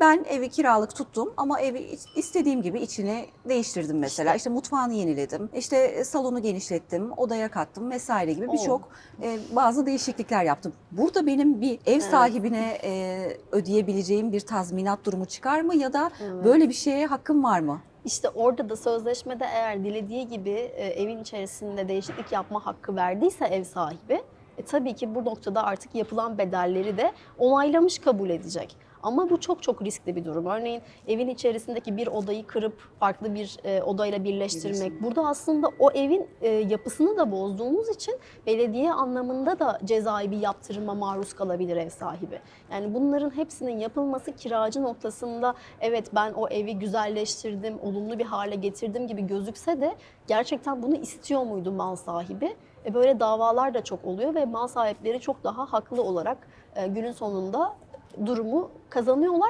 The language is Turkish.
Ben evi kiralık tuttum ama evi istediğim gibi içini değiştirdim mesela. İşte. İşte, mutfağını yeniledim. İşte e, salonu genişlettim, odaya kattım vesaire gibi birçok e, bazı değişiklikler yaptım. Burada benim bir ev sahibine e, ödeyebileceğim bir tazminat durumu çıkar mı ya da Evet. böyle bir şeye hakkım var mı? İşte orada da sözleşmede eğer dilediği gibi e, evin içerisinde değişiklik yapma hakkı verdiyse ev sahibi, e, tabii ki bu noktada artık yapılan bedelleri de onaylamış kabul edecek. Ama bu çok çok riskli bir durum. Örneğin evin içerisindeki bir odayı kırıp farklı bir e, odayla birleştirmek. Birleştirmek. Burada aslında o evin e, yapısını da bozduğunuz için belediye anlamında da cezai bir yaptırıma maruz kalabilir ev sahibi. Yani bunların hepsinin yapılması kiracı noktasında evet ben o evi güzelleştirdim, olumlu bir hale getirdim gibi gözükse de gerçekten bunu istiyor muydu mal sahibi? E böyle davalar da çok oluyor ve mal sahipleri çok daha haklı olarak e, günün sonunda durumu kazanıyorlar.